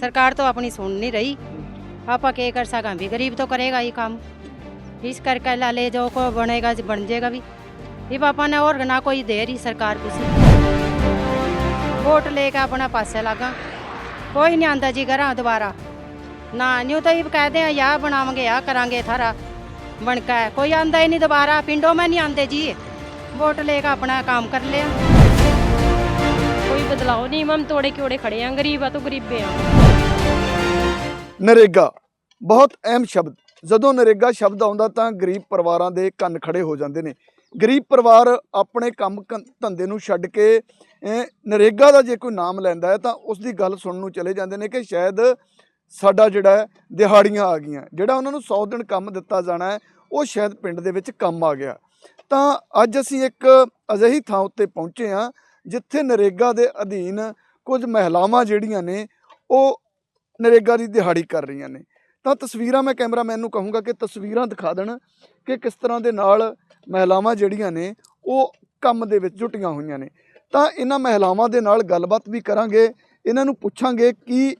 सरकार तो अपनी सुन नहीं रही आप के कर सका भी गरीब तो करेगा ही काम इस करके लाले जो को बनेगा जी बन जाएगा भी ये पापा ने और ना कोई दे रही सरकार कुछ वोट लेके अपना पासे लगा कोई नहीं आंदा जी घर दोबारा ना न्यू तो ये कहते हैं या बनावेंगे या करांगे थारा बनका है कोई आंदा ही नहीं दोबारा पिंडों में नहीं आंदे जी वोट लेके अपना काम कर लिया ਬਦਲਾਓ। ਨਹੀਂ ਮਮ ਤੋੜੇ ਕਿਉੜੇ ਖੜੇ ਆ, ਗਰੀਬਾ ਗਰੀਬੇ ਆ। ਨਰੇਗਾ, ਬਹੁਤ ਅਹਿਮ ਸ਼ਬਦ। ਜਦੋਂ ਨਰੇਗਾ ਸ਼ਬਦ ਆਉਂਦਾ ਤਾਂ ਗਰੀਬ ਪਰਿਵਾਰਾਂ ਦੇ ਕੰਨ ਖੜੇ ਹੋ ਜਾਂਦੇ ਨੇ। ਗਰੀਬ ਪਰਿਵਾਰ ਆਪਣੇ ਕੰਮ ਧੰਦੇ ਨੂੰ ਛੱਡ ਕੇ ਨਰੇਗਾ ਦਾ ਜੇ ਕੋਈ ਨਾਮ ਲੈਂਦਾ ਹੈ ਤਾਂ ਉਸ ਦੀ ਗੱਲ ਸੁਣਨ ਨੂੰ ਚਲੇ ਜਾਂਦੇ ਨੇ ਕਿ ਸ਼ਾਇਦ ਸਾਡਾ ਜਿਹੜਾ ਦਿਹਾੜੀਆਂ ਆ ਗਈਆਂ। ਜਿਹੜਾ ਉਹਨਾਂ ਨੂੰ 100 ਦਿਨ ਕੰਮ ਦਿੱਤਾ ਜਾਣਾ ਹੈ, ਉਹ ਸ਼ਾਇਦ ਪਿੰਡ ਦੇ ਵਿੱਚ ਕੰਮ ਆ ਗਿਆ। ਤਾਂ ਅੱਜ ਅਸੀਂ ਇੱਕ ਅਜਿਹੀ ਥਾਂ ਉੱਤੇ ਪਹੁੰਚੇ ਹਾਂ ਜਿੱਥੇ ਨਰੇਗਾ ਦੇ ਅਧੀਨ ਕੁਝ ਮਹਿਲਾਵਾਂ ਜਿਹੜੀਆਂ ਨੇ, ਉਹ ਨਰੇਗਾ ਦੀ ਦਿਹਾੜੀ ਕਰ ਰਹੀਆਂ ਨੇ। ਤਾਂ ਤਸਵੀਰਾਂ ਮੈਂ ਕੈਮਰਾਮੈਨ ਨੂੰ ਕਹੂੰਗਾ ਕਿ ਤਸਵੀਰਾਂ ਦਿਖਾ ਦੇਣ ਕਿ ਕਿਸ ਤਰ੍ਹਾਂ ਦੇ ਨਾਲ ਮਹਿਲਾਵਾਂ ਜਿਹੜੀਆਂ ਨੇ, ਉਹ ਕੰਮ ਦੇ ਵਿੱਚ ਜੁਟੀਆਂ ਹੋਈਆਂ ਨੇ। ਤਾਂ ਇਹਨਾਂ ਮਹਿਲਾਵਾਂ ਦੇ ਨਾਲ ਗੱਲਬਾਤ ਵੀ ਕਰਾਂਗੇ, ਇਹਨਾਂ ਨੂੰ ਪੁੱਛਾਂਗੇ ਕਿ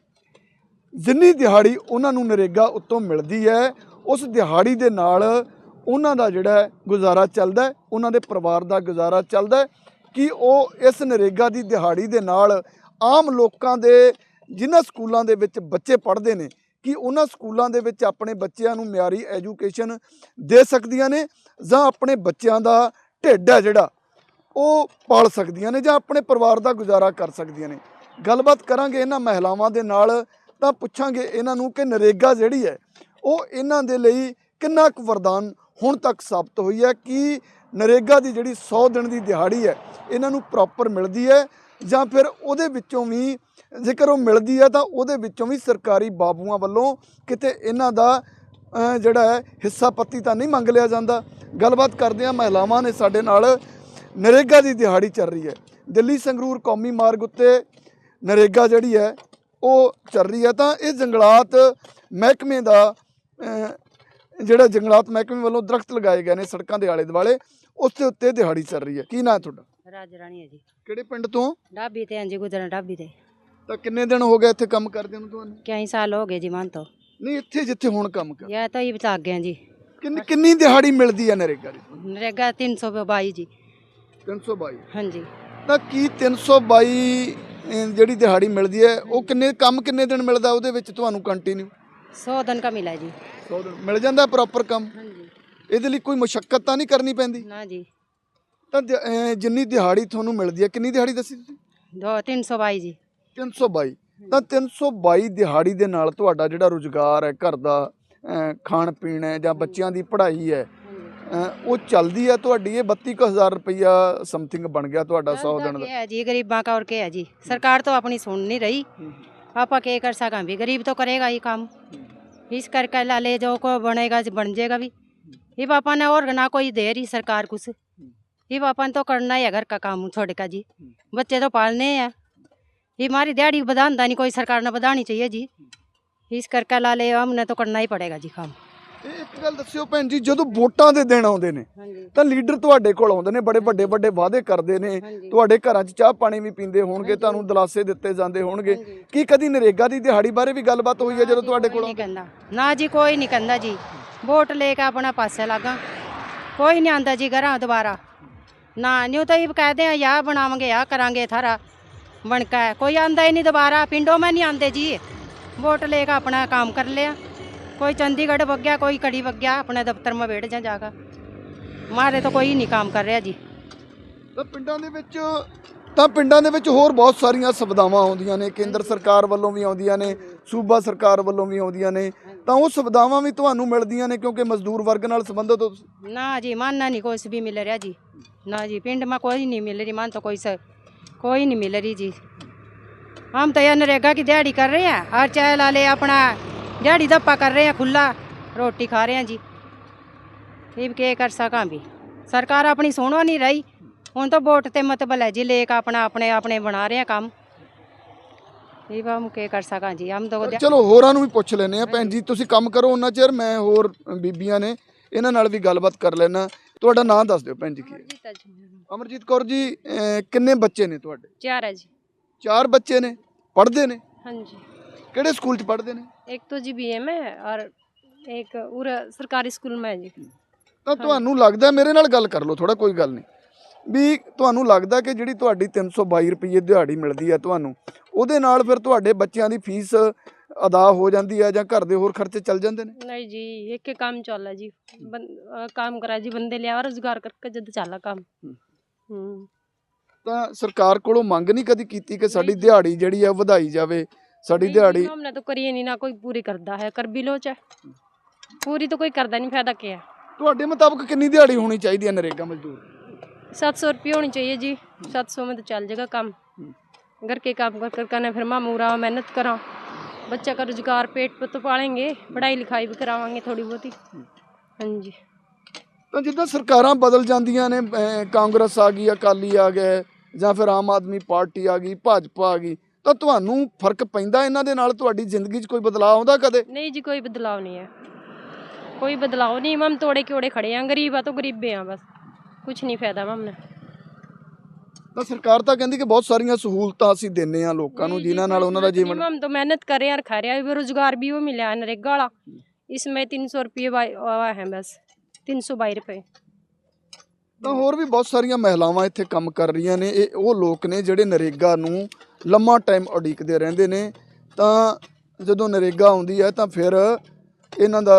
ਜਿੰਨੀ ਦਿਹਾੜੀ ਉਹਨਾਂ ਨੂੰ ਨਰੇਗਾ ਉੱਤੋਂ ਮਿਲਦੀ ਹੈ, ਉਸ ਦਿਹਾੜੀ ਦੇ ਨਾਲ ਉਹਨਾਂ ਦਾ ਜਿਹੜਾ ਗੁਜ਼ਾਰਾ ਚੱਲਦਾ ਉਹਨਾਂ ਦੇ ਪਰਿਵਾਰ ਦਾ ਗੁਜ਼ਾਰਾ ਚੱਲਦਾ ਕਿ ਉਹ ਇਸ ਨਰੇਗਾ ਦੀ ਦਿਹਾੜੀ ਦੇ ਨਾਲ ਆਮ ਲੋਕਾਂ ਦੇ, ਜਿਨ੍ਹਾਂ ਸਕੂਲਾਂ ਦੇ ਵਿੱਚ ਬੱਚੇ ਪੜ੍ਹਦੇ ਨੇ, ਕਿ ਉਹਨਾਂ ਸਕੂਲਾਂ ਦੇ ਵਿੱਚ ਆਪਣੇ ਬੱਚਿਆਂ ਨੂੰ ਮਿਆਰੀ ਐਜੂਕੇਸ਼ਨ ਦੇ ਸਕਦੀਆਂ ਨੇ ਜਾਂ ਆਪਣੇ ਬੱਚਿਆਂ ਦਾ ਢਿੱਡ ਹੈ ਜਿਹੜਾ, ਉਹ ਪਾਲ ਸਕਦੀਆਂ ਨੇ ਜਾਂ ਆਪਣੇ ਪਰਿਵਾਰ ਦਾ ਗੁਜ਼ਾਰਾ ਕਰ ਸਕਦੀਆਂ ਨੇ। ਗੱਲਬਾਤ ਕਰਾਂਗੇ ਇਹਨਾਂ ਮਹਿਲਾਵਾਂ ਦੇ ਨਾਲ, ਤਾਂ ਪੁੱਛਾਂਗੇ ਇਹਨਾਂ ਨੂੰ ਕਿ ਨਰੇਗਾ ਜਿਹੜੀ ਹੈ, ਉਹ ਇਹਨਾਂ ਦੇ ਲਈ ਕਿੰਨਾ ਕੁ ਵਰਦਾਨ ਹੁਣ ਤੱਕ ਸਾਬਤ ਹੋਈ ਹੈ, ਕਿ ਨਰੇਗਾ ਦੀ ਜਿਹੜੀ 100 ਦਿਨ ਦੀ ਦਿਹਾੜੀ ਹੈ, ਇਹਨਾਂ ਨੂੰ ਪ੍ਰੋਪਰ ਮਿਲਦੀ ਹੈ ਜਾਂ ਫਿਰ ਉਹਦੇ ਵਿੱਚੋਂ ਵੀ ਜੇਕਰ ਉਹ ਮਿਲਦੀ ਹੈ ਤਾਂ ਉਹਦੇ ਵਿੱਚੋਂ ਵੀ ਸਰਕਾਰੀ ਬਾਬੂਆਂ ਵੱਲੋਂ ਕਿਤੇ ਇਹਨਾਂ ਦਾ ਜਿਹੜਾ ਹੈ, ਹਿੱਸਾ ਪੱਤੀ ਤਾਂ ਨਹੀਂ ਮੰਗ ਲਿਆ ਜਾਂਦਾ। ਗੱਲਬਾਤ ਕਰਦੇ ਆ ਮਹਿਲਾਵਾਂ ਨੇ ਸਾਡੇ ਨਾਲ। ਨਰੇਗਾ ਦੀ ਦਿਹਾੜੀ ਚੱਲ ਰਹੀ ਹੈ। ਦਿੱਲੀ ਸੰਗਰੂਰ ਕੌਮੀ ਮਾਰਗ ਉੱਤੇ ਨਰੇਗਾ ਜਿਹੜੀ ਹੈ, ਉਹ ਚੱਲ ਰਹੀ ਹੈ ਤਾਂ ਇਹ ਜੰਗਲਾਤ ਮਹਿਕਮੇ ਦਾ ਜਿਹੜਾ ਜੰਗਲਾਤ ਮਹਿਕਮੇ ਵੱਲੋਂ ਦਰਖਤ ਲਗਾਏ ਗਏ ਨੇ ਸੜਕਾਂ ਦੇ ਆਲੇ ਦੁਆਲੇ ਉਸ ਉੱਤੇ ਦਿਹਾੜੀ ਚੱਲ ਰਹੀ ਹੈ। ਕੀ ਨਾਂ ਤੁਹਾਡਾ? ਰਾਜ ਰਾਣੀ ਹੈ ਜੀ। ਕਿਹੜੇ ਪਿੰਡ ਤੋਂ? ਢਾਬੀ ਤੇ ਅੰਜੀ ਗੁਜਰਾਂ ਢਾਬੀ ਤੇ। ਤਾਂ ਕਿੰਨੇ ਦਿਨ ਹੋ ਗਏ ਇੱਥੇ ਕੰਮ ਕਰਦੇ ਨੂੰ ਤੁਹਾਨੂੰ? ਕਈ ਸਾਲ ਹੋ ਗਏ ਜੀ ਮਨ ਤੋਂ। ਨਹੀਂ ਇੱਥੇ ਜਿੱਥੇ ਹੁਣ ਕੰਮ ਕਰ ਯਾ ਤਾਂ ਹੀ ਬਚਾ ਗਏ ਜੀ। ਕਿੰਨੀ ਕਿੰਨੀ ਦਿਹਾੜੀ ਮਿਲਦੀ ਹੈ ਨਰੇਗਾ ਦੀ? ਨਰੇਗਾ 322 ਜੀ। 322 ਹਾਂਜੀ ਤਾਂ ਕੀ 322 ਜਿਹੜੀ ਦਿਹਾੜੀ ਮਿਲਦੀ ਹੈ ਉਹ ਕਿੰਨੇ ਕੰਮ ਕਿੰਨੇ ਦਿਨ ਮਿਲਦਾ ਉਹਦੇ ਵਿੱਚ ਤੁਹਾਨੂੰ ਕੰਟੀਨਿਊ 100 ਦਿਨ ਦਾ ਮਿਲਾ ਜੀ। 100 ਦਿਨ। ਮਿਲ ਜਾਂਦਾ ਪ੍ਰੋਪਰ ਕੰਮ? ਹਾਂਜੀ ਇਹਦੇ ਲਈ ਕੋਈ ਮੁਸ਼ਕਲ ਤਾਂ ਨਹੀਂ ਕਰਨੀ ਪੈਂਦੀ ना जी ਤਾਂ ਦਿ- ਅਹ, ਜਿੰਨੀ ਦਿਹਾੜੀ ਤੁਹਾਨੂੰ ਮਿਲਦੀ ਹੈ ਕਿੰਨੀ ਦਿਹਾੜੀ ਦੱਸੀ ਤੁਸੀਂ दो तीन सौ बाई जी 322 ਤਾਂ 322 ਦਿਹਾੜੀ ਦੇ ਨਾਲ ਤੁਹਾਡਾ ਜਿਹੜਾ ਰੁਜ਼ਗਾਰ ਹੈ ਘਰ ਦਾ ਅਹ, ਖਾਣ ਪੀਣ ਹੈ ਜਾਂ ਬੱਚਿਆਂ ਦੀ ਪੜ੍ਹਾਈ ਹੈ ਅਹ, ਉਹ ਚੱਲਦੀ ਹੈ ਤੁਹਾਡੀ ਇਹ 32000 ਰੁਪਈਆ ਸਮਥਿੰਗ ਬਣ ਗਿਆ ਤੁਹਾਡਾ 100 ਦਿਨ ਦਾ क्या है जी गरीबां का और क्या है जी सरकार तो अपनी सुन नहीं रही आप के कर सका भी गरीब तो करेगा ही काम इस करके लाले जो को बनेगा जी बन जाएगा भी ये पापा ने और ना कोई दे रही सरकार कुछ ये पापा ने तो करना ही है घर का काम छोड़ का जी बच्चे तो पालने हैं ये हमारी दिहाड़ी बधानदा नहीं कोई सरकार ने बढ़ानी चाहिए जी इस करके लाले हमने तो करना ही पड़ेगा जी काम ਇਹ ਇੱਕ ਗੱਲ ਦੱਸਿਓ ਭੈਣ ਜੀ ਜਦੋਂ ਵੋਟਾਂ ਦੇ ਦਿਨ ਆਉਂਦੇ ਨੇ हाँ जी ਤਾਂ ਲੀਡਰ ਤੁਹਾਡੇ ਕੋਲ ਆਉਂਦੇ ਨੇ ਬੜੇ ਵੱਡੇ ਵੱਡੇ ਵਾਅਦੇ ਕਰਦੇ ਨੇ हाँ जी ਤੁਹਾਡੇ ਘਰਾਂ 'ਚ ਚਾਹ ਪਾਣੀ ਵੀ ਪੀਂਦੇ ਹੋਣਗੇ ਤੁਹਾਨੂੰ ਦਲਾਸੇ ਦਿੱਤੇ ਜਾਂਦੇ ਹੋਣਗੇ ਕੀ ਕਦੀ ਨਰੇਗਾ ਦੀ ਦਿਹਾੜੀ ਬਾਰੇ ਵੀ ਗੱਲਬਾਤ ਹੋਈ ਹੈ ਜਦੋਂ ਤੁਹਾਡੇ ਕੋਲ नहीं कहना ना जी कोई नहीं कहना जी वोट लेके अपना पासे लगा कोई नहीं आंदा जी घर दोबारा ना न्यू तो ये कहते हैं या बनावेंगे या करांगे थारा बनका है कोई आंदा ही नहीं दोबारा पिंडों में नहीं आंदे जी वोट लेके अपना काम कर लिया कोई चंडीगढ़ बग गया कोई कड़ी बग गया अपने दफ्तर में बैठ जा जाकर हमारे तो कोई नहीं काम कर रहा जी ਤਾਂ ਪਿੰਡਾਂ ਦੇ ਵਿੱਚ ਤਾਂ ਪਿੰਡਾਂ ਦੇ ਵਿੱਚ ਹੋਰ ਬਹੁਤ ਸਾਰੀਆਂ ਸੁਵਿਧਾਵਾਂ ਆਉਂਦੀਆਂ ਨੇ ਕੇਂਦਰ ਸਰਕਾਰ ਵੱਲੋਂ ਵੀ ਆਉਂਦੀਆਂ ਨੇ ਸੂਬਾ ਸਰਕਾਰ ਵੱਲੋਂ ਵੀ ਆਉਂਦੀਆਂ ਨੇ ਤਾਂ ਉਹ ਸੁਵਿਧਾਵਾਂ ਵੀ ਤੁਹਾਨੂੰ ਮਿਲਦੀਆਂ ਨੇ ਕਿਉਂਕਿ ਮਜ਼ਦੂਰ ਵਰਗ ਨਾਲ ਸੰਬੰਧਿਤ ਹੋ ਤੁਸੀਂ। ना जी मानना नहीं कुछ भी मिल रहा जी ना जी पिंड में कोई नहीं मिल रही मान तो कोई से कोई नहीं मिल रही जी हम तो यह नरेगा की दिहाड़ी कर रहे हैं हर चाय ला ले अपना दिहाड़ी धप्पा कर रहे हैं खुला रोटी खा रहे हैं जी फिर के कर सका भी सरकार अपनी सुनो नहीं रही ਹੁਣ ਤਾਂ ਵੋਟ ਤੇ ਮਤਲਬ ਹੈ ਜੀ ਲੇਕ ਆਪਣਾ ਆਪਣੇ ਆਪਣੇ ਬਣਾ ਰਹੇ ਆ ਕੰਮ ਏਵਾ ਮੁਕੇ ਕਰ ਸਕਾਂ ਜੀ ਹਮ ਦੋ ਚਲੋ ਹੋਰਾਂ ਨੂੰ ਵੀ ਪੁੱਛ ਲੈਨੇ ਆ ਭੈਣ ਜੀ ਤੁਸੀਂ ਕੰਮ ਕਰੋ ਉਹਨਾਂ ਚਿਰ ਮੈਂ ਹੋਰ ਬੀਬੀਆਂ ਨੇ ਇਹਨਾਂ ਨਾਲ ਵੀ ਗੱਲਬਾਤ ਕਰ ਲੈਣਾ ਤੁਹਾਡਾ ਨਾਮ ਦੱਸ ਦਿਓ ਭੈਣ ਜੀ ਕੀ ਅਮਰਜੀਤ ਕੌਰ ਜੀ ਕਿੰਨੇ ਬੱਚੇ ਨੇ ਤੁਹਾਡੇ? ਚਾਰ ਹੈ ਜੀ। ਚਾਰ ਬੱਚੇ ਨੇ? ਪੜ੍ਹਦੇ ਨੇ? ਹਾਂਜੀ। ਕਿਹੜੇ ਸਕੂਲ 'ਚ ਪੜ੍ਹਦੇ ਨੇ? ਇੱਕ ਤੋਂ ਜੀ ਬੀਐਮ ਹੈ ਔਰ ਇੱਕ ਉਰ ਸਰਕਾਰੀ ਸਕੂਲ ਮੈਂ ਜੀ। ਤਾਂ ਤੁਹਾਨੂੰ ਲੱਗਦਾ ਮੇਰੇ ਨਾਲ ਗੱਲ ਕਰ ਲਓ ਥੋੜਾ ਕੋਈ ਗੱਲ ਨਹੀਂ। ਵੀ ਤੁਹਾਨੂੰ ਲੱਗਦਾ ਕਿ ਜਿਹੜੀ ਤੁਹਾਡੀ 322 ਰੁਪਏ ਦਿਹਾੜੀ ਮਿਲਦੀ ਹੈ ਤੁਹਾਨੂੰ ਉਹਦੇ ਨਾਲ ਫਿਰ ਤੁਹਾਡੇ ਬੱਚਿਆਂ ਦੀ ਫੀਸ ਅਦਾ ਹੋ ਜਾਂਦੀ ਹੈ ਜਾਂ ਘਰ ਦੇ ਹੋਰ ਖਰਚੇ ਚੱਲ ਜਾਂਦੇ ਨੇ नहीं जी एक के काम चल रहा जी बन, अ, काम करा जी बंदे लिया रोजगार करके जद चल काम हम्म। हम्म ਤਾਂ ਸਰਕਾਰ ਕੋਲੋਂ ਮੰਗ ਨਹੀਂ ਕਦੀ ਕੀਤੀ ਕਿ ਸਾਡੀ ਦਿਹਾੜੀ ਜਿਹੜੀ ਹੈ ਵਧਾਈ ਜਾਵੇ ਸਾਡੀ नहीं जी, ਦਿਹਾੜੀ हमने तो करी नहीं ना कोई पूरी करता है कर भी लो चाहे पूरी तो कोई करता नहीं फायदा क्या है ਤੁਹਾਡੇ ਮੁਤਾਬਕ ਕਿੰਨੀ ਦਿਹਾੜੀ ਹੋਣੀ ਚਾਹੀਦੀ ਹੈ ਨਰੇਗਾ ਮਜ਼ਦੂਰ सात सौ रुपये होनी चाहिए जी सात सौ में तो चल जाएगा काम घर के काम कर कर करना फिर मामू रहा मेहनत करा बच्चा का रोजगार पेट पे तो पालेंगे पढ़ाई लिखाई भी करावांगे थोड़ी बहुत ही हाँ जी ਤਾਂ ਜਿੱਦਾਂ ਸਰਕਾਰਾਂ ਬਦਲ ਜਾਂਦੀਆਂ ਨੇ ਅਹ ਕਾਂਗਰਸ ਆ ਗਈ ਅਕਾਲੀ ਆ ਗਏ ਜਾਂ ਫਿਰ ਆਮ ਆਦਮੀ ਪਾਰਟੀ ਆ ਗਈ ਭਾਜਪਾ ਆ ਗਈ ਤਾਂ ਤੁਹਾਨੂੰ ਫਰਕ ਪੈਂਦਾ ਇਹਨਾਂ ਦੇ ਨਾਲ ਤੁਹਾਡੀ ਜ਼ਿੰਦਗੀ 'ਚ ਕੋਈ ਬਦਲਾਅ ਆਉਂਦਾ ਕਦੇ नहीं जी कोई बदलाव नहीं है कोई बदलाव नहीं हम तोड़े के ओड़े खड़े हैं गरीब है तो गरीबे हैं बस कुछ नहीं फायदा हमने ਤਾਂ ਸਰਕਾਰ ਤਾਂ ਕਹਿੰਦੀ ਕਿ ਬਹੁਤ ਸਾਰੀਆਂ ਸਹੂਲਤਾਂ ਅਸੀਂ ਦਿੰਨੇ ਆ ਲੋਕਾਂ ਨੂੰ ਜਿਨ੍ਹਾਂ ਨਾਲ ਉਹਨਾਂ ਦਾ ਜੀਵਨ हम तो मेहनत कर रहे हैं और खा रहे हैं बेरोजगार भी वो मिला है नरेगा वाला इसमें तीन सौ रुपये आवा है बस तीन सौ बाई रुपये ਤਾਂ ਹੋਰ ਵੀ ਬਹੁਤ ਸਾਰੀਆਂ ਮਹਿਲਾਵਾਂ ਇੱਥੇ ਕੰਮ ਕਰ ਰਹੀਆਂ ਨੇ ਇਹ ਉਹ ਲੋਕ ਨੇ ਜਿਹੜੇ ਨਰੇਗਾ ਨੂੰ ਲੰਮਾ ਟਾਈਮ ਉਡੀਕਦੇ ਰਹਿੰਦੇ ਨੇ ਤਾਂ ਜਦੋਂ ਨਰੇਗਾ ਆਉਂਦੀ ਹੈ ਤਾਂ ਫਿਰ ਇਹਨਾਂ ਦਾ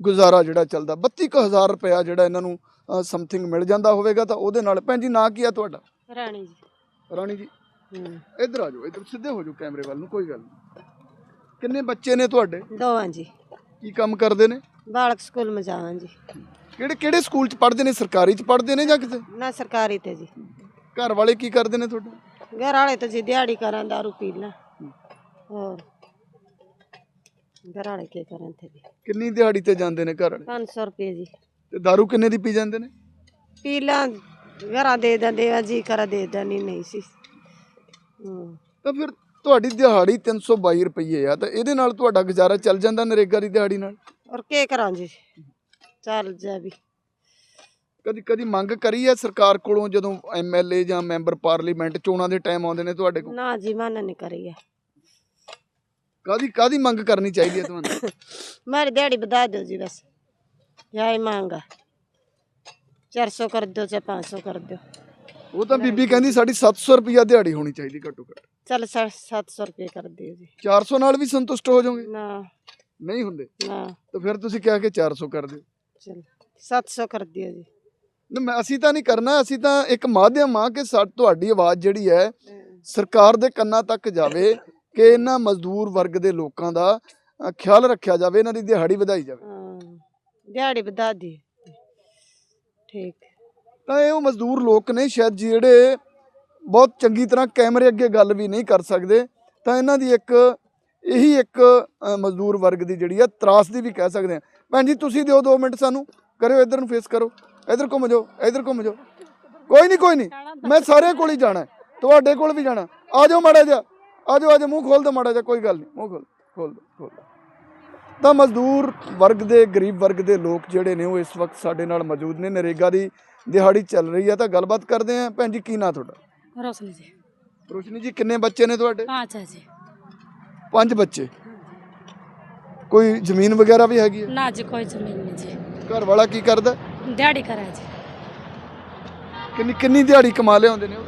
ਗੁਜ਼ਾਰਾ ਜਿਹੜਾ ਚੱਲਦਾ 32000 ਰੁਪਇਆ ਜਿਹੜਾ ਇਹਨਾਂ ਨੂੰ ਸਮਥਿੰਗ ਮਿਲ ਜਾਂਦਾ ਹੋਵੇਗਾ ਤਾਂ ਉਹਦੇ ਨਾਲ ਭੈਣ ਜੀ ਨਾਂ ਕੀ ਆ ਤੁਹਾਡਾ ਰਾਣੀ ਜੀ। ਹੂੰ। ਇੱਧਰ ਆ ਜਾਓ ਇੱਧਰ ਸਿੱਧੇ ਹੋ ਜਾਓ ਕੈਮਰੇ ਵੱਲ ਨੂੰ ਕੋਈ ਗੱਲ ਨਹੀਂ। ਕਿੰਨੇ ਬੱਚੇ ਨੇ ਤੁਹਾਡੇ? ਦੋਵਾਂ ਜੀ। ਕੀ ਕੰਮ ਕਰਦੇ ਨੇ? ਬਾਲਕ ਸਕੂਲ ਮਜਾਵਾਂ ਜੀ। ਕਿਹੜੇ ਕਿਹੜੇ ਸਕੂਲ ਚ ਪੜ੍ਹਦੇ ਨੇ? ਸਰਕਾਰੀ ਚ ਪੜ੍ਹਦੇ ਨੇ ਜਾਂ ਕਿਤੇ ਨਾ ਸਰਕਾਰੀ ਤੇ ਜੀ। ਘਰ ਵਾਲੇ ਕੀ ਕਰਦੇ ਨੇ ਤੁਹਾਡੇ? ਘਰ ਵਾਲੇ ਤਾਂ ਜੀ ਦਿਹਾੜੀ ਕਰਾਂ ਦਾਰੂ ਪੀ ਲੈ ਹੋਰ। ਘਰ ਵਾਲੇ ਕੀ ਕਰਨ ਤੇ ਜੀ? ਕਿੰਨੀ ਦਿਹਾੜੀ ਤੇ ਜਾਂਦੇ ਨੇ ਘਰ ਵਾਲੇ? 500 ਰੁਪਏ ਜੀ। ਤੇ ਦਾਰੂ ਕਿੰਨੇ ਦੀ ਪੀ ਜਾਂਦੇ ਨੇ? ਪੀ ਲਾਂ ਘਰਾਂ ਦੇ ਦਿੰਦੇ ਆ ਜੀ ਕਰਾ ਦੇ ਦਿੰਦੀ ਨਹੀਂ ਸੀ। ਹੂੰ। ਤਾਂ ਫਿਰ ਤੁਹਾਡੀ ਦਿਹਾੜੀ 322 ਰੁਪਏ ਆ ਤਾਂ ਇਹਦੇ ਨਾਲ ਤੁਹਾਡਾ ਗੁਜ਼ਾਰਾ ਚੱਲ ਜਾਂਦਾ ਨਰੇਗਾ ਦੀ ਦਿਹਾੜੀ ਨਾਲ? ਔਰ ਕੀ ਕਰਾਂ ਜੀ? ਚੱਲ ਜਾ ਵੀ। ਕਦੀ ਕਦੀ ਮੰਗ ਕਰੀ ਹੈ ਸਰਕਾਰ ਕੋਲੋਂ ਜਦੋਂ ਐਮਐਲਏ ਜਾਂ ਮੈਂਬਰ ਪਾਰਲੀਮੈਂਟ ਚੋਣਾਂ ਦੇ ਟਾਈਮ ਆਉਂਦੇ ਨੇ ਤੁਹਾਡੇ ਕੋਲ? ਨਾ ਜੀ ਮਨ ਨਹੀਂ ਕਰੀਏ ਕਾਦੀ ਕਾਦੀ ਮੰਗ ਕਰਨੀ ਚਾਹੀਦੀ ਹੈ ਤੁਹਾਨੂੰ? ਮਾਰੀ ਦਿਹਾੜੀ ਵਧਾ ਦਿਓ ਜੀ ਬਸ। ਯਾਈ ਮੰਗਾ 400 ਕਰ ਦਿਓ ਚਾਹੇ 500 ਕਰ ਦਿਓ। ਉਹ ਤਾਂ ਬੀਬੀ ਕਹਿੰਦੀ ਸਾਡੀ 700 ਰੁਪਿਆ ਦਿਹਾੜੀ ਹੋਣੀ ਚਾਹੀਦੀ ਘੱਟੋ ਘੱਟ। ਚੱਲ 700 ਰੁਪਏ ਕਰ ਦਿਓ ਜੀ। 400 ਨਾਲ ਵੀ ਸੰਤੁਸ਼ਟ ਹੋ ਜਾਓਗੇ? ਨਾ। ਨਹੀਂ ਹੁੰਦੇ? ਨਾ। ਤਾਂ ਫਿਰ ਤੁਸੀਂ ਕਿਹਾ ਕਿ 400 ਕਰ ਦਿਓ। ਚਲ 700 ਕਰ ਦਿਓ ਜੀ। ਨਾ ਮੈਂ ਅਸੀਂ ਤਾਂ ਨਹੀਂ ਕਰਨਾ ਅਸੀਂ ਤਾਂ ਇੱਕ ਮਾਧਿਅਮ ਆ ਕਿ ਤੁਹਾਡੀ ਆਵਾਜ਼ ਜਿਹੜੀ ਹੈ ਸਰਕਾਰ ਦੇ ਕੰਨਾਂ ਤੱਕ ਜਾਵੇ ਕਿ ਇਹਨਾਂ ਮਜ਼ਦੂਰ ਵਰਗ ਦੇ ਲੋਕਾਂ ਦਾ ਖਿਆਲ ਰੱਖਿਆ ਜਾਵੇ ਇਹਨਾਂ ਦੀ ਦਿਹਾੜੀ ਵਧਾਈ ਜਾਵੇ। ਹਾਂ ਦਿਹਾੜੀ ਵਧਾ ਦੀ। ਠੀਕ। ਤਾਂ ਇਹ ਉਹ ਮਜ਼ਦੂਰ ਲੋਕ ਨੇ ਸ਼ਾਇਦ ਜਿਹੜੇ ਬਹੁਤ ਚੰਗੀ ਤਰ੍ਹਾਂ ਕੈਮਰੇ ਅੱਗੇ ਗੱਲ ਵੀ ਨਹੀਂ ਕਰ ਸਕਦੇ। ਤਾਂ ਇਹਨਾਂ ਦੀ ਇੱਕ ਇਹੀ ਇੱਕ ਮਜ਼ਦੂਰ ਵਰਗ ਦੀ ਜਿਹੜੀ ਆ ਤਰਾਸ ਦੀ ਵੀ ਕਹਿ ਸਕਦੇ ਆ। ਭੈਣ ਜੀ ਤੁਸੀਂ ਦਿਓ 2 ਮਿੰਟ ਸਾਨੂੰ। ਕਰਿਓ ਇੱਧਰ ਨੂੰ ਫੇਸ ਕਰੋ। ਇੱਧਰ ਘੁੰਮ ਜਾਓ ਇੱਧਰ ਘੁੰਮ ਜਾਓ। ਕੋਈ ਨਹੀਂ ਕੋਈ ਨਹੀਂ। ਮੈਂ ਸਾਰਿਆਂ ਕੋਲ ਹੀ ਜਾਣਾ ਤੁਹਾਡੇ ਕੋਲ ਵੀ ਜਾਣਾ। ਆ ਜਾਓ ਮਾੜਾ ਜਿਹਾ। ਆ ਜਾਓ ਆ ਜਾਓ। ਮੂੰਹ ਖੋਲ ਦਿਓ ਮਾੜਾ ਜਿਹਾ। ਕੋਈ ਗੱਲ ਨਹੀਂ। ਮੂੰਹ ਖੋਲ ਖੋਲ ਦਿਓ, ਖੋਲ ਦਿਓ। ਤਾਂ ਮਜ਼ਦੂਰ ਵਰਗ ਦੇ ਗਰੀਬ ਵਰਗ ਦੇ ਲੋਕ ਜਿਹੜੇ ਨੇ ਉਹ ਇਸ ਵਕਤ ਸਾਡੇ ਨਾਲ ਮੌਜੂਦ ਨੇ। ਨਰੇਗਾ ਦੀ ਦਿਹਾੜੀ ਚੱਲ ਰਹੀ ਹੈ ਤਾਂ ਗੱਲਬਾਤ ਕਰਦੇ ਆਂ ਭੈਣ ਜੀ ਕੀ ਨਾਂ ਤੁਹਾਡਾ? ਰੋਸ਼ਨੀ ਜੀ। ਰੋਸ਼ਨੀ ਜੀ ਕਿੰਨੇ ਬੱਚੇ ਨੇ ਤੁਹਾਡੇ? ਪੰਜ ਹੈ ਜੀ। ਪੰਜ ਬੱਚੇ। ਕੋਈ ਜ਼ਮੀਨ ਵਗੈਰਾ ਵੀ ਹੈਗੀ ਹੈ ਨਾ ਜੀ ਕੋਈ ਜ਼ਮੀਨ ਨਹੀਂ ਜੀ। ਘਰ ਵਾਲਾ ਕੀ ਕਰਦਾ? ਦਿਹਾੜੀ ਕਰਾ ਜੀ। ਕਿੰਨੀ ਕਿੰਨੀ ਦਿਹਾੜੀ ਕਮਾ ਲਿਆ ਹੁੰਦੇ ਨੇ ਉਹ?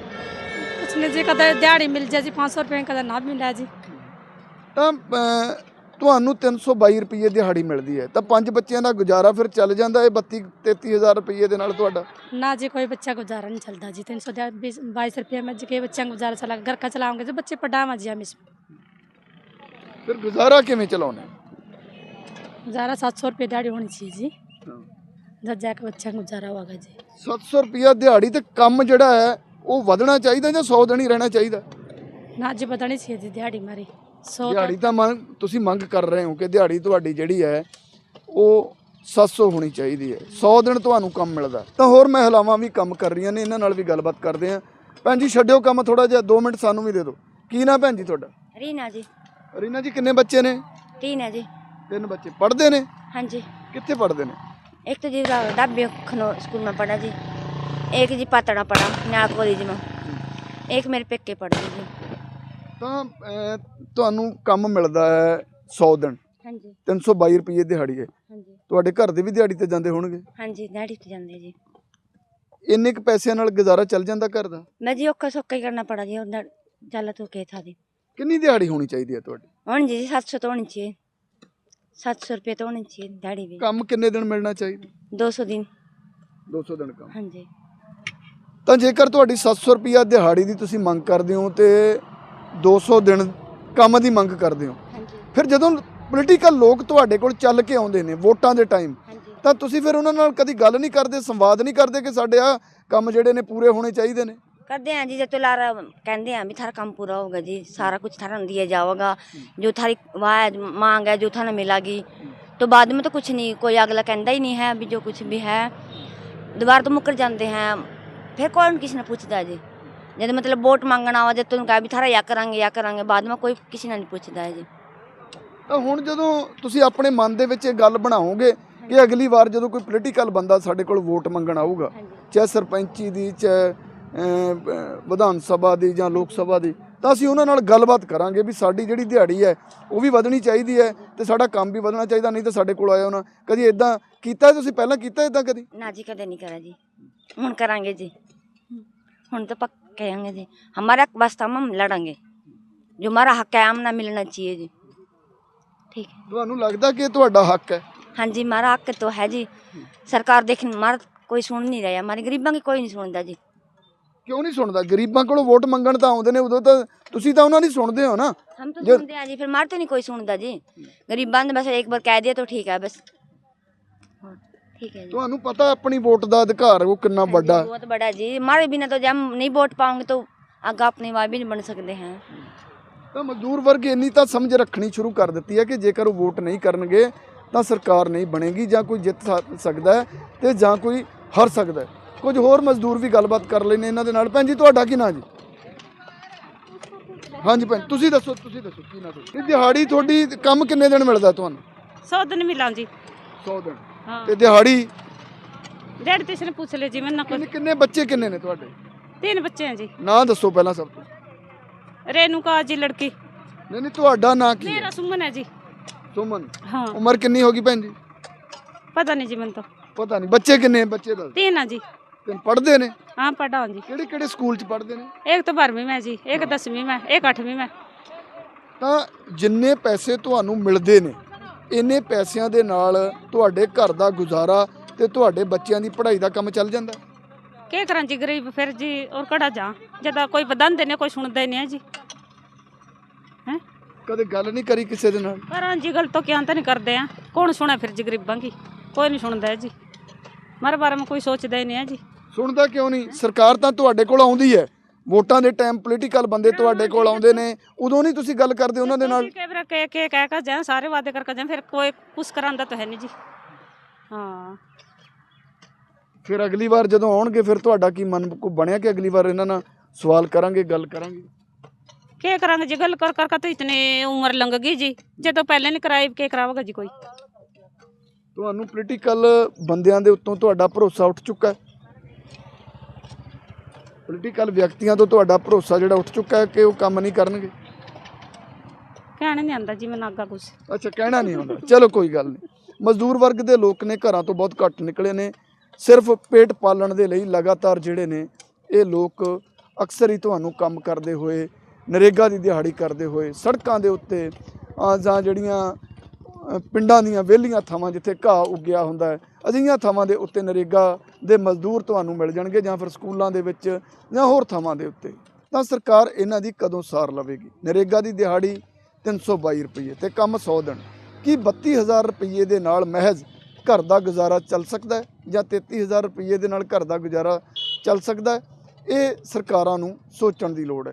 ਕੁਛ ਨਹੀਂ ਜੀ ਕਦੇ ਦਿਹਾੜੀ ਮਿਲ ਜਾ ਜੀ 500 ਰੁਪਏ ਕਦੇ ਨਾ ਮਿਲਿਆ ਜੀ। ਤਾਂ ਤੁਹਾਨੂੰ 322 ਰੁਪਏ ਦਿਹਾੜੀ ਮਿਲਦੀ ਹੈ ਤਾਂ ਪੰਜ ਬੱਚਿਆਂ ਦਾ ਗੁਜ਼ਾਰਾ ਫਿਰ ਚੱਲ ਜਾਂਦਾ ਇਹ 32 33000 ਰੁਪਏ ਦੇ ਨਾਲ ਤੁਹਾਡਾ ना जी कोई बच्चा गुजारा नहीं चलता जी तीन सौ बीस बाईस रुपये में जी के बच्चा का गुजारा चला घर का चलाओगे जो बच्चे पढ़ावा जी हम इसमें ਫਿਰ ਗੁਜ਼ਾਰਾ ਕਿਵੇਂ ਚਲਾਉਣਾ गुजारा सात सौ रुपये दिहाड़ी होनी चाहिए जी जब जाके बच्चा का गुजारा होगा जी 700 ਰੁਪਿਆ ਦਿਹਾੜੀ ਤੇ ਕੰਮ ਜਿਹੜਾ ਹੈ ਉਹ ਵਧਣਾ ਚਾਹੀਦਾ ਜਾਂ 100 ਦਿਨ ਹੀ ਰਹਿਣਾ ਚਾਹੀਦਾ ना जी बतानी चाहिए जी दिहाड़ी हमारी सौ का- ਦਿਹਾੜੀ ਤਾਂ ਮੰਗ ਤੁਸੀਂ ਮੰਗ ਕਰ ਰਹੇ ਹੋ ਕਿ ਦਿਹਾੜੀ ਤੁਹਾਡੀ ਜਿਹੜੀ ਹੈ ਉਹ 700 ਹੋਣੀ ਚਾਹੀਦੀ ਹੈ 100 ਦਿਨ ਤੁਹਾਨੂੰ ਕੰਮ ਮਿਲਦਾ ਤਾਂ ਹੋਰ ਮਹਿਲਾਵਾਂ ਵੀ ਕੰਮ ਕਰ ਰਹੀਆਂ ਨੇ ਇਹਨਾਂ ਨਾਲ ਵੀ ਗੱਲਬਾਤ ਕਰਦੇ ਆਂ ਭੈਣ ਜੀ ਛੱਡਿਓ ਕੰਮ ਥੋੜਾ ਜਿਹਾ 2 ਮਿੰਟ ਸਾਨੂੰ ਵੀ ਦੇ ਦਿਓ ਕੀ ਨਾ ਭੈਣ ਜੀ ਤੁਹਾਡਾ रीना जी ਰੀਨਾ ਜੀ ਕਿੰਨੇ ਬੱਚੇ ਨੇ तीन है जी ਤਿੰਨ ਬੱਚੇ ਪੜ੍ਹਦੇ ਨੇ हाँ जी ਕਿੱਥੇ ਪੜ੍ਹਦੇ ਨੇ एक तो जी डाबे खनो स्कूल में पढ़ा जी एक जी पातड़ा पढ़ा न्याक कॉलेज में एक मेरे पेके पढ़ती जी ਤਾਂ ਅਹ, ਤੁਹਾਨੂੰ ਕੰਮ ਮਿਲਦਾ ਹੈ 100 ਦਿਨ। ਹਾਂਜੀ। 322 ਰੁਪਏ ਦਿਹਾੜੀ ਹੈ। ਹਾਂਜੀ। ਤੁਹਾਡੇ ਘਰ ਦੇ ਵੀ ਦਿਹਾੜੀ ਤੇ ਜਾਂਦੇ ਹੋਣਗੇ? ਹਾਂਜੀ ਦਾੜੀ ਤੇ ਜਾਂਦੇ ਜੀ। ਇੰਨੇ ਕੁ ਪੈਸਿਆਂ ਨਾਲ ਗੁਜ਼ਾਰਾ ਚੱਲ ਜਾਂਦਾ ਘਰ ਦਾ? ਨਾ ਜੀ ਔਖਾ ਸੌਖਾ ਹੀ ਕਰਨਾ ਪੜਾ ਜੀ ਉਹਨਾਂ ਚੱਲ ਤੂੰ ਕੇ ਥਾ ਦੀ। ਕਿੰਨੀ ਦਿਹਾੜੀ ਹੋਣੀ ਚਾਹੀਦੀ ਹੈ ਤੁਹਾਡੀ? ਹੁਣ ਜੀ 700 ਤੋਂ ਹੋਣੀ ਚਾਹੀਏ 700 ਰੁਪਏ ਤੋਂ ਹੋਣੀ ਚਾਹੀਏ ਦਾੜੀ ਵੀ। ਕੰਮ ਕਿੰਨੇ ਦਿਨ ਮਿਲਣਾ ਚਾਹੀਦਾ? 200 ਦਿਨ। 200 ਦਿਨ ਕੰਮ। ਹਾਂਜੀ। ਤਾਂ ਜੇਕਰ ਤੁਹਾਡੀ 700 ਰੁਪਿਆ ਦਿਹਾੜੀ ਦੀ ਤੁਸੀਂ ਮੰਗ ਕਰਦੇ ਹੋ ਤੇ 200 ਦਿਨ ਕੰਮ ਦੀ ਮੰਗ ਕਰਦੇ ਹੋ हाँ जी ਫਿਰ ਜਦੋਂ ਪੋਲੀਟੀਕਲ ਲੋਕ ਤੁਹਾਡੇ ਕੋਲ ਚੱਲ ਕੇ ਆਉਂਦੇ ਨੇ ਵੋਟਾਂ ਦੇ ਟਾਈਮ हाँ जी ਤਾਂ ਤੁਸੀਂ ਫਿਰ ਉਹਨਾਂ ਨਾਲ ਕਦੀ ਗੱਲ ਨਹੀਂ ਕਰਦੇ ਸੰਵਾਦ ਨਹੀਂ ਕਰਦੇ ਕਿ ਸਾਡੇ ਆ ਕੰਮ ਜਿਹੜੇ ਨੇ ਪੂਰੇ ਹੋਣੇ ਚਾਹੀਦੇ ਨੇ करते हैं जी जब तो लारा कहते हैं भी थारा काम पूरा होगा जी सारा कुछ थारा दिया जाओगा जो थारी वाह मांग है जो थाना मिलेगी तो बाद में तो कुछ नहीं कोई अगला कहता ही नहीं है अभी जो कुछ भी है दोबारा तो मुकर जाते हैं फिर कौन किसी ने पूछता है जी ਜਦ ਮਤਲਬ ਵੋਟ ਮੰਗਣ ਆਵਾ ਜੇ ਤੁਹਾਨੂੰ ਕਹਾ ਵੀ ਥਾਰਾ ਯਾ ਕਰਾਂਗੇ ਯਾ ਕਰਾਂਗੇ ਬਾਅਦ ਵਿੱਚ ਕੋਈ ਕਿਸੇ ਨਾਲ ਨਹੀਂ ਪੁੱਛਦਾ ਜੀ ਤਾਂ ਹੁਣ ਜਦੋਂ ਤੁਸੀਂ ਆਪਣੇ ਮਨ ਦੇ ਵਿੱਚ ਇਹ ਗੱਲ ਬਣਾਓਗੇ ਕਿ ਅਗਲੀ ਵਾਰ ਜਦੋਂ ਕੋਈ ਪੋਲੀਟੀਕਲ ਬੰਦਾ ਸਾਡੇ ਕੋਲ ਵੋਟ ਮੰਗਣ ਆਊਗਾ ਚਾਹੇ ਸਰਪੰਚੀ ਦੀ ਚਾਹੇ ਵਿਧਾਨ ਸਭਾ ਦੀ ਜਾਂ ਲੋਕ ਸਭਾ ਦੀ ਤਾਂ ਅਸੀਂ ਉਹਨਾਂ ਨਾਲ ਗੱਲਬਾਤ ਕਰਾਂਗੇ ਵੀ ਸਾਡੀ ਜਿਹੜੀ ਦਿਹਾੜੀ ਹੈ ਉਹ ਵੀ ਵਧਣੀ ਚਾਹੀਦੀ ਹੈ ਤੇ ਸਾਡਾ ਕੰਮ ਵੀ ਵਧਣਾ ਚਾਹੀਦਾ ਨਹੀਂ ਤਾਂ ਸਾਡੇ ਕੋਲ ਆਇਆ ਉਹਨਾਂ ਕਦੀ ਇਦਾਂ ਕੀਤਾ ਤੁਸੀਂ? ਪਹਿਲਾਂ ਕੀਤਾ ਇਦਾਂ ਕਦੀ? ਨਾ ਜੀ ਕਦੇ ਨਹੀਂ ਕਰਾ ਜੀ। ਹੁਣ ਕਰਾਂਗੇ ਜੀ। ਹੁਣ ਤਾਂ ਪੱਕ कहेंगे जी हमारा वास्ता हम लड़ेंगे जो हमारा हक है हम ना मिलना चाहिए जी ठीक है ਤੁਹਾਨੂੰ ਲੱਗਦਾ ਕਿ ਇਹ ਤੁਹਾਡਾ ਹੱਕ ਹੈ हाँ जी हमारा हक तो है जी सरकार देख हमारा कोई सुन नहीं रहा हमारे गरीबों की कोई नहीं सुनता जी ਕਿਉਂ ਨਹੀਂ ਸੁਣਦਾ ਗਰੀਬਾਂ ਕੋਲੋਂ ਵੋਟ ਮੰਗਣ ਤਾਂ ਆਉਂਦੇ ਨੇ ਉਦੋਂ ਤਾਂ ਤੁਸੀਂ ਤਾਂ ਉਹਨਾਂ ਦੀ ਸੁਣਦੇ ਹੋ ਨਾ हम तो जो- सुनते हैं जी फिर हमारे तो नहीं कोई सुनता जी गरीबां ने बस एक बार कह दिया तो ठीक है बस हाँ, ठीक है जी ਤੁਹਾਨੂੰ ਪਤਾ ਆਪਣੀ ਵੋਟ ਦਾ ਅਧਿਕਾਰ ਉਹ ਕਿੰਨਾ हाँ जी, ਵੱਡਾ बहुत बड़ा है जी हमारे बिना तो जब हम नहीं वोट पाओगे तो आगे अपनी वाह भी नहीं बन सकते हैं ਤਾਂ ਮਜ਼ਦੂਰ ਵਰਗ ਇੰਨੀ ਤਾਂ ਸਮਝ ਰੱਖਣੀ ਸ਼ੁਰੂ ਕਰ ਦਿੱਤੀ ਹੈ ਕਿ ਜੇਕਰ ਉਹ ਵੋਟ ਨਹੀਂ ਕਰਨਗੇ ਤਾਂ ਸਰਕਾਰ ਨਹੀਂ ਬਣੇਗੀ ਜਾਂ ਕੋਈ ਜਿੱਤ ਸਕ- ਸਕਦਾ ਹੈ ਤੇ ਜਾਂ ਕੋਈ ਹਾਰ ਸਕਦਾ ਹੈ ਕੁਝ ਹੋਰ ਮਜ਼ਦੂਰ ਵੀ ਗੱਲਬਾਤ ਕਰ ਲੈਣੇ ਇਹਨਾਂ ਦੇ ਨਾਲ ਭੈਣ ਜੀ ਤੁਹਾਡਾ ਕੀ ਨਾਂ ਜੀ ਹਾਂਜੀ ਭੈਣ ਤੁਸੀਂ ਦੱਸੋ ਤੁਸੀਂ ਦੱਸੋ ਕੀ ਨਾਂ ਤੁਹਾਡਾ ਇਹ ਦਿਹਾੜੀ ਤੁਹਾਡੀ ਕੰਮ ਕਿੰਨੇ ਦਿਨ ਮਿਲਦਾ ਤੁਹਾਨੂੰ सौ दिन मिला जी 100 ਦਿਨ हाँ ਤੇ ਦਿਹਾੜੀ डेढ़ तीस ने पूछ ले जी मैं ना ਕਿੰਨੇ ਕਿੰਨੇ ਬੱਚੇ ਕਿੰਨੇ ਨੇ ਤੁਹਾਡੇ तीन बच्चे हैं जी ਨਾਂ ਦੱਸੋ ਪਹਿਲਾਂ ਸਭ ਤੋਂ रेणुका जी लड़की ਨਹੀਂ ਨਹੀਂ ਤੁਹਾਡਾ ਨਾਂ ਕੀ मेरा ਹੈ सुमन है जी ਸੁਮਨ हाँ ਉਮਰ ਕਿੰਨੀ ਹੋ ਗਈ ਭੈਣ ਜੀ पता नहीं जी मन तो ਪਤਾ ਨਹੀਂ ਬੱਚੇ ਕਿੰਨੇ ਬੱਚੇ ਦੱਸ तीन है जी ਤੇ ਪੜ੍ਹਦੇ ਨੇ हाँ पढ़ा हूँ जी ਕਿਹੜੇ ਕਿਹੜੇ ਸਕੂਲ ਚ ਪੜ੍ਹਦੇ ਨੇ एक तो बारहवीं में है जी एक दसवीं में एक आठवीं में ਤਾਂ ਜਿੰਨੇ ਪੈਸੇ ਤੁਹਾਨੂੰ ਮਿਲਦੇ ਨੇ ਇੰਨੇ ਪੈਸਿਆਂ ਦੇ ਨਾਲ ਤੁਹਾਡੇ ਘਰ ਦਾ ਗੁਜ਼ਾਰਾ ਤੇ ਤੁਹਾਡੇ ਬੱਚਿਆਂ ਦੀ ਪੜ੍ਹਾਈ ਦਾ ਕੰਮ ਚੱਲ ਜਾਂਦਾ? ਕੀ ਕਰਾਂ ਜੀ ਗਰੀਬ ਫਿਰ ਜੀ ਔਰ ਕੜਾ ਜਾ ਜਦਾ ਕੋਈ ਵਧਾਉਂਦੇ ਨੇ ਕੋਈ ਸੁਣਦੇ ਨਹੀਂ ਜੀ। ਹੈ? ਕਦੇ ਗੱਲ ਨਹੀਂ ਕਰੀ ਕਿਸੇ ਦੇ ਨਾਲ? ਕਰਾਂ ਜੀ ਗੱਲ ਤੋਂ ਕਿਹਾਂ ਤਾਂ ਨਹੀਂ ਕਰਦੇ ਆ? ਕੌਣ ਸੁਣਾ ਫਿਰ ਜੀ ਗਰੀਬਾਂ ਕੀ? ਕੋਈ ਨਹੀਂ ਸੁਣਦਾ ਜੀ। ਮਰ ਬਾਰੇ ਮੈਂ ਕੋਈ ਸੋਚਦਾ ਹੀ ਨਹੀਂ ਹੈ ਜੀ। ਸੁਣਦਾ ਕਿਉਂ ਨਹੀਂ? ਸਰਕਾਰ ਤਾਂ ਤੁਹਾਡੇ ਕੋਲ ਆਉਂਦੀ ਹੈ। ਵੋਟਾਂ ਦੇ ਟਾਈਮ ਪੋਲੀਟੀਕਲ ਬੰਦੇ ਤੁਹਾਡੇ ਕੋਲ ਆਉਂਦੇ ਨੇ ਉਦੋਂ ਨਹੀਂ ਤੁਸੀਂ ਗੱਲ ਕਰਦੇ ਉਹਨਾਂ ਦੇ ਨਾਲ? ਫਿਰ ਅਗਲੀ ਵਾਰ ਜਦੋਂ ਆਉਣਗੇ ਫਿਰ ਤੁਹਾਡਾ ਕੀ ਮਨ ਕੋ ਬਣਿਆ ਕਿ ਅਗਲੀ ਵਾਰ ਇਹਨਾਂ ਨਾਲ ਸਵਾਲ ਕਰਾਂਗੇ ਗੱਲ ਕਰਾਂਗੇ? ਕੀ ਕਰਾਂਗੇ ਜੀ ਗੱਲ ਕਰ ਕਰ ਤਾਂ ਇਤਨੇ ਉਮਰ ਲੰਘ ਗਈ ਜੀ। ਜਦੋਂ ਪਹਿਲੇ ਨਹੀਂ ਕਰਾਈ ਕੇ ਕਰਾਵਾਗਾ ਜੀ ਕੋਈ? ਤੁਹਾਨੂੰ ਪੋਲੀਟੀਕਲ ਬੰਦਿਆਂ ਦੇ ਉੱਤੋਂ ਤੁਹਾਡਾ ਭਰੋਸਾ ਉੱਠ ਚੁੱਕਾ ਹੈ। ਪੋਲੀਟੀਕਲ ਵਿਅਕਤੀਆਂ ਤੋਂ ਤੁਹਾਡਾ ਭਰੋਸਾ ਜਿਹੜਾ ਉੱਠ ਚੁੱਕਾ ਹੈ ਕਿ ਉਹ ਕੰਮ ਨਹੀਂ ਕਰਨਗੇ? ਕਹਿਣਾ ਨਹੀਂ ਆਂਦਾ ਜੀ ਮੈਨੂੰ ਅੱਗਾ ਕੁਝ ਅੱਛਾ ਕਹਿਣਾ ਨਹੀਂ ਆਉਂਦਾ। ਚਲੋ ਕੋਈ ਗੱਲ ਨਹੀਂ। ਮਜ਼ਦੂਰ ਵਰਗ ਦੇ ਲੋਕ ਨੇ ਘਰਾਂ ਤੋਂ ਬਹੁਤ ਘੱਟ ਨਿਕਲੇ ਨੇ। ਸਿਰਫ ਪੇਟ ਪਾਲਣ ਦੇ ਲਈ ਲਗਾਤਾਰ ਜਿਹੜੇ ਨੇ ਇਹ ਲੋਕ ਅਕਸਰ ਹੀ ਤੁਹਾਨੂੰ ਕੰਮ ਕਰਦੇ ਹੋਏ ਨਰੇਗਾ ਦੀ ਦਿਹਾੜੀ ਕਰਦੇ ਹੋਏ ਸੜਕਾਂ ਦੇ ਉੱਤੇ ਜਾਂ ਜਿਹੜੀਆਂ ਪਿੰਡਾਂ ਦੀਆਂ ਵਿਹਲੀਆਂ ਥਾਵਾਂ ਜਿੱਥੇ ਘਾਹ ਉੱਗਿਆ ਹੁੰਦਾ ਹੈ, ਅਜਿਹੀਆਂ ਥਾਵਾਂ ਦੇ ਉੱਤੇ ਨਰੇਗਾ ਦੇ ਮਜ਼ਦੂਰ ਤੁਹਾਨੂੰ ਮਿਲ ਜਾਣਗੇ ਜਾਂ ਫਿਰ ਸਕੂਲਾਂ ਦੇ ਵਿੱਚ ਜਾਂ ਹੋਰ ਥਾਵਾਂ ਦੇ ਉੱਤੇ। ਤਾਂ ਸਰਕਾਰ ਇਹਨਾਂ ਦੀ ਕਦੋਂ ਸਾਰ ਲਵੇਗੀ? ਨਰੇਗਾ ਦੀ ਦਿਹਾੜੀ 322 ਰੁਪਏ ਤੇ ਕੰਮ 100 ਦਿਨ। ਕੀ 32000 ਰੁਪਏ ਦੇ ਨਾਲ ਮਹਿਜ਼ ਘਰ ਦਾ ਗੁਜ਼ਾਰਾ ਚੱਲ ਸਕਦਾ ਹੈ ਜਾਂ 33000 ਰੁਪਏ ਦੇ ਨਾਲ ਘਰ ਦਾ ਗੁਜ਼ਾਰਾ ਚੱਲ ਸਕਦਾ ਹੈ? ਇਹ ਸਰਕਾਰਾਂ ਨੂੰ ਸੋਚਣ ਦੀ ਲੋੜ ਹੈ।